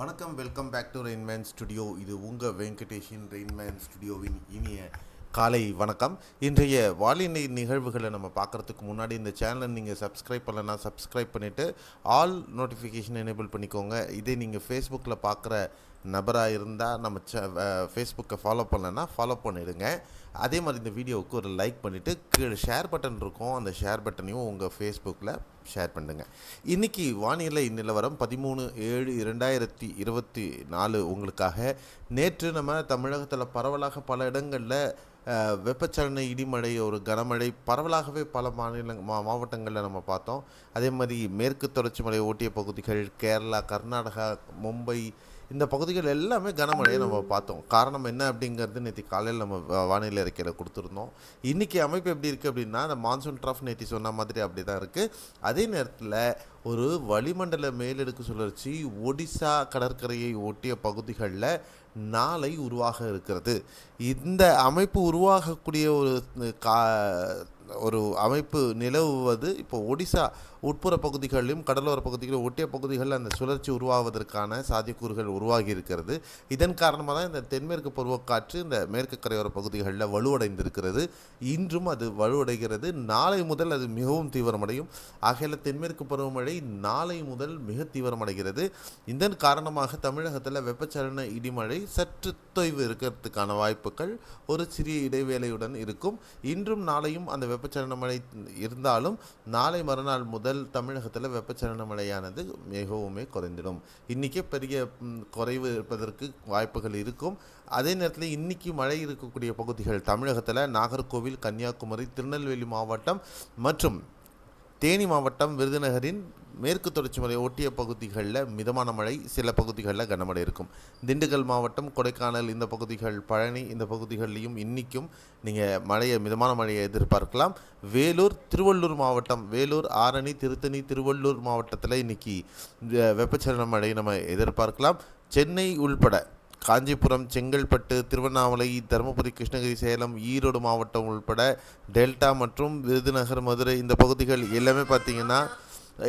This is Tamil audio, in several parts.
வணக்கம் welcome back to Rainman studio இது உங்கள் வெங்கடேஷின் ரெயின்மேன் ஸ்டுடியோவின் இனிய காலை வணக்கம். இன்றைய வாலினை நிகழ்வுகளை நம்ம பார்க்குறதுக்கு முன்னாடி இந்த சேனலை நீங்கள் சப்ஸ்கிரைப் பண்ணலன்னா சப்ஸ்கிரைப் பண்ணிவிட்டு ஆல் நோட்டிஃபிகேஷன் எனேபிள் பண்ணிக்கோங்க. இதே நீங்கள் ஃபேஸ்புக்கில் பார்க்குற நபராக இருந்தால் நம்ம ச ஃபேஸ்புக்கை ஃபாலோ பண்ணலன்னா ஃபாலோ பண்ணிவிடுங்க அதே மாதிரி இந்த வீடியோவுக்கு ஒரு லைக் பண்ணிவிட்டு கீழே ஷேர் பட்டன் இருக்கும். அந்த ஷேர் பட்டனையும் உங்கள் ஃபேஸ்புக்கில் ஷேர் பண்ணுங்க. இன்றைக்கி வானிலை நிலவரம் பதிமூணு ஏழு இரண்டாயிரத்தி இருபத்தி நாலு உங்களுக்காக. நேற்று நம்ம தமிழகத்தில் பரவலாக பல இடங்களில் வெப்பச்சலன இடிமழை ஒரு கனமழை பரவலாகவே பல மாநில மா மாவட்டங்களில் நம்ம பார்த்தோம். அதே மாதிரி மேற்கு தொடர்ச்சி மலை ஓட்டிய பகுதிகள் கேரளா கர்நாடகா மும்பை இந்த பகுதிகள் எல்லாமே கனமழையை நம்ம பார்த்தோம். காரணம் என்ன அப்படிங்கிறது நேற்று காலையில் நம்ம வானிலை அறிக்கையில் கொடுத்துருந்தோம். இன்றைக்கி அமைப்பு எப்படி இருக்குது அப்படின்னா அந்த மான்சூன் ட்ராஃப் நேற்று சொன்ன மாதிரி அப்படி தான் இருக்குது அதே நேரத்தில் ஒரு வளிமண்டல மேலடுக்கு சுழற்சி ஒடிசா கடற்கரையை ஒட்டிய பகுதிகளில் நாளை உருவாக இருக்கிறது. இந்த அமைப்பு உருவாகக்கூடிய ஒரு கா ஒரு அமைப்பு நிலவுவது இப்போ ஒடிசா உட்புற பகுதிகளிலும் கடலோர பகுதிகளிலும் ஒட்டிய பகுதிகளில் அந்த சுழற்சி உருவாவதற்கான சாத்தியக்கூறுகள் உருவாகி இருக்கிறது. இதன் காரணமாக தான் இந்த தென்மேற்கு பருவக்காற்று இந்த மேற்கு கரையோர பகுதிகளில் வலுவடைந்திருக்கிறது. இன்றும் அது வலுவடைகிறது. நாளை முதல் அது மிகவும் தீவிரமடையும். ஆகையில் தென்மேற்கு பருவமழை நாளை முதல் மிக தீவிரமடைகிறது. இதன் காரணமாக தமிழகத்தில் வெப்பச்சலன இடிமழை சற்று தொய்வு இருக்கிறதுக்கான வாய்ப்புகள் ஒரு சிறிய இடைவேளையுடன் இருக்கும். இன்றும் நாளையும் அந்த வெப்ப வெப்பச்சலன மழை இருந்தாலும் நாளை மறுநாள் முதல் தமிழகத்தில் வெப்பச்சலன மழையானது மிகவுமே குறைந்திடும். இன்றைக்கே பெரிய குறைவு இருப்பதற்கு வாய்ப்புகள் இருக்கும். அதே நேரத்தில் இன்றைக்கி மழை இருக்கக்கூடிய பகுதிகள் தமிழகத்தில் நாகர்கோவில் கன்னியாகுமரி திருநெல்வேலி மாவட்டம் மற்றும் தேனி மாவட்டம் விருதுநகரின் மேற்கு தொடர்ச்சி மலை ஒட்டிய பகுதிகளில் மிதமான மழை சில பகுதிகளில் கனமழை இருக்கும். திண்டுக்கல் மாவட்டம் கொடைக்கானல் இந்த பகுதிகள் பழனி இந்த பகுதிகள்லையும் இன்றைக்கும் நீங்கள் மழையை மிதமான மழையை எதிர்பார்க்கலாம். வேலூர் திருவள்ளூர் மாவட்டம் வேலூர் ஆரணி திருத்தணி திருவள்ளூர் மாவட்டத்தில் இன்னைக்கு வெப்பச்சலன மழை நம்ம எதிர்பார்க்கலாம். சென்னை உள்பட காஞ்சிபுரம் செங்கல்பட்டு திருவண்ணாமலை தருமபுரி கிருஷ்ணகிரி சேலம் ஈரோடு மாவட்டம் உள்பட டெல்டா மற்றும் விருதுநகர் மதுரை இந்த பகுதிகள் எல்லாமே பார்த்தீங்கன்னா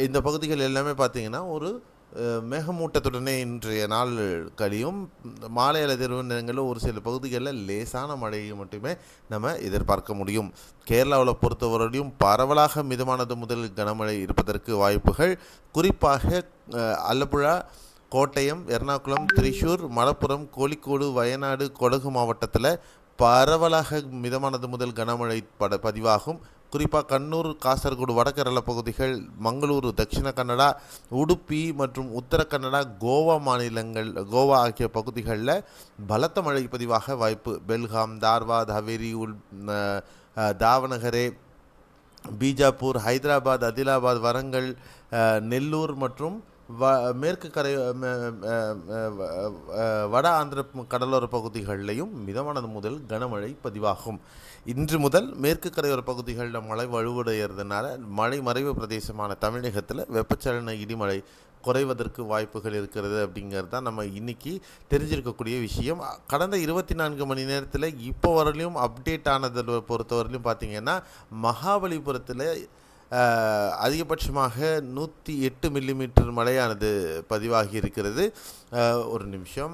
இந்த பகுதிகள் எல்லாமே பார்த்தீங்கன்னா ஒரு மேகமூட்டத்துடனே இன்றைய நாள் கழியும். மாலை அல்லது நேரங்களில் ஒரு சில பகுதிகளில் லேசான மழையை மட்டுமே நம்ம எதிர்பார்க்க முடியும். கேரளாவில் பொறுத்தவரையும் பரவலாக மிதமானது முதல் கனமழை இருப்பதற்கு வாய்ப்புகள். குறிப்பாக அஹ், கோட்டயம் எர்ணாகுளம் திரிசூர் மலப்புரம் கோழிக்கோடு வயநாடு கொடகு மாவட்டத்தில் பரவலாக மிதமானது முதல் கனமழை பட பதிவாகும். குறிப்பாக கண்ணூர் காசர்கோடு வடகேரள பகுதிகள் மங்களூரு தட்சிண கன்னடா உடுப்பி மற்றும் உத்தர கன்னடா கோவா மாநிலங்கள் கோவா ஆகிய பகுதிகளில் பலத்த மழை பதிவாக வாய்ப்பு. பெல்காம் தார்வாத் ஹவேரி உள் தாவணகரே பீஜாப்பூர் ஹைதராபாத் அதிலாபாத் வரங்கல் நெல்லூர் மற்றும் வ மேற்கு கரை வட ஆந்திர கடலோர பகுதிகளிலையும் மிதமானது முதல் கனமழை பதிவாகும். இன்று முதல் மேற்கு கரையோர பகுதிகளில் மழை வலுவடைகிறதுனால மழை மறைவு பிரதேசமான தமிழகத்தில் வெப்பச்சலன இடிமழை குறைவதற்கு வாய்ப்புகள் இருக்கிறது அப்படிங்கிறது தான் நம்ம இன்னைக்கு தெரிஞ்சிருக்கக்கூடிய விஷயம். கடந்த இருபத்தி நான்கு மணி நேரத்தில் இப்போ வரலையும் அப்டேட் ஆனதில் பொறுத்தவரையிலும் பார்த்தீங்கன்னா மகாபலிபுரத்தில் அதிகபட்சமாக நூற்றி எட்டு மில்லிமீட்டர் மழையானது பதிவாகி இருக்கிறது. ஒரு நிமிஷம்.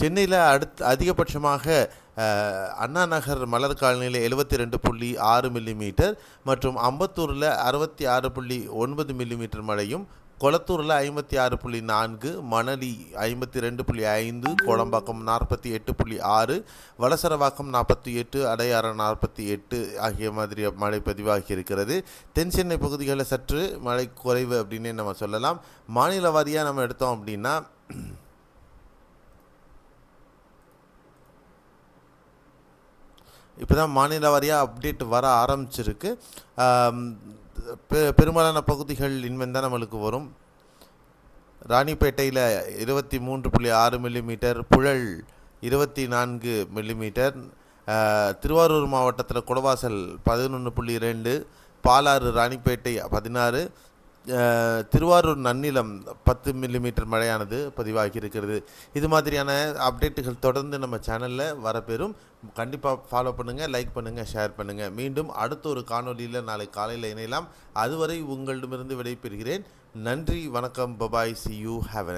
சென்னையில் அடுத்து அதிகபட்சமாக அண்ணா நகர் மலர் காலனியில் எழுபத்தி ரெண்டு புள்ளி ஆறு மில்லிமீட்டர் மற்றும் அம்பத்தூரில் அறுபத்தி ஆறு புள்ளி ஒன்பது மில்லிமீட்டர் மழையும் கொளத்தூரில் ஐம்பத்தி ஆறு புள்ளி நான்கு மணலி ஐம்பத்தி ரெண்டு புள்ளி ஐந்து கோடம்பாக்கம் நாற்பத்தி எட்டு புள்ளி ஆறு வலசரவாக்கம் நாற்பத்தி எட்டு அடையாறு நாற்பத்தி எட்டு ஆகிய மாதிரி மழை பதிவாகி இருக்கிறது. தென் சென்னை பகுதிகளில் சற்று மழை குறைவு அப்படின்னே நம்ம சொல்லலாம். மாநில வாரியாக நம்ம எடுத்தோம் அப்படின்னா இப்போ தான் மாநில வாரியாக அப்டேட் வர ஆரம்பிச்சிருக்கு. பெ- பெரும்பாலான பகுதிகள் இனிமேல் தான் நம்மளுக்கு வரும். ராணிப்பேட்டையில் இருபத்தி மூன்று புள்ளி ஆறு மில்லிமீட்டர் புழல் இருபத்தி நான்கு மில்லிமீட்டர் திருவாரூர் மாவட்டத்தில் குடவாசல் பதினொன்று புள்ளி ரெண்டு பாலாறு ராணிப்பேட்டை பதினாறு திருவாரூர் நன்னிலம் பத்து மில்லிமீட்டர் மழையானது பதிவாகி இருக்கிறது. இது மாதிரியான அப்டேட்டுகள் தொடர்ந்து நம்ம சேனலில் வரப்பெறும். கண்டிப்பாக ஃபாலோ பண்ணுங்கள் லைக் பண்ணுங்கள் ஷேர் பண்ணுங்கள் மீண்டும் அடுத்த ஒரு காணொலியில் நாளை காலையில் இணையலாம். அதுவரை உங்களிடமிருந்து விடைபெறுகிறேன். நன்றி வணக்கம் பபாய் சி யூ ஹாவ்